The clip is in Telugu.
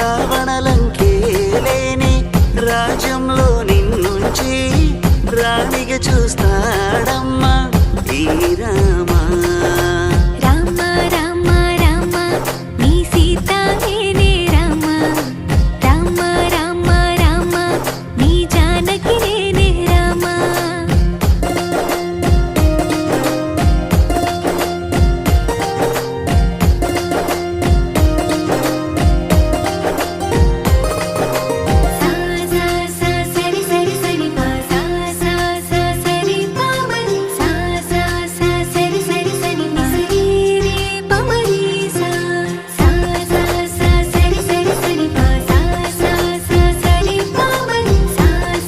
రావణలంకేలేని రాజ్యంలో నిన్నుంచి రాణిగా చూస్తాడమ్మా.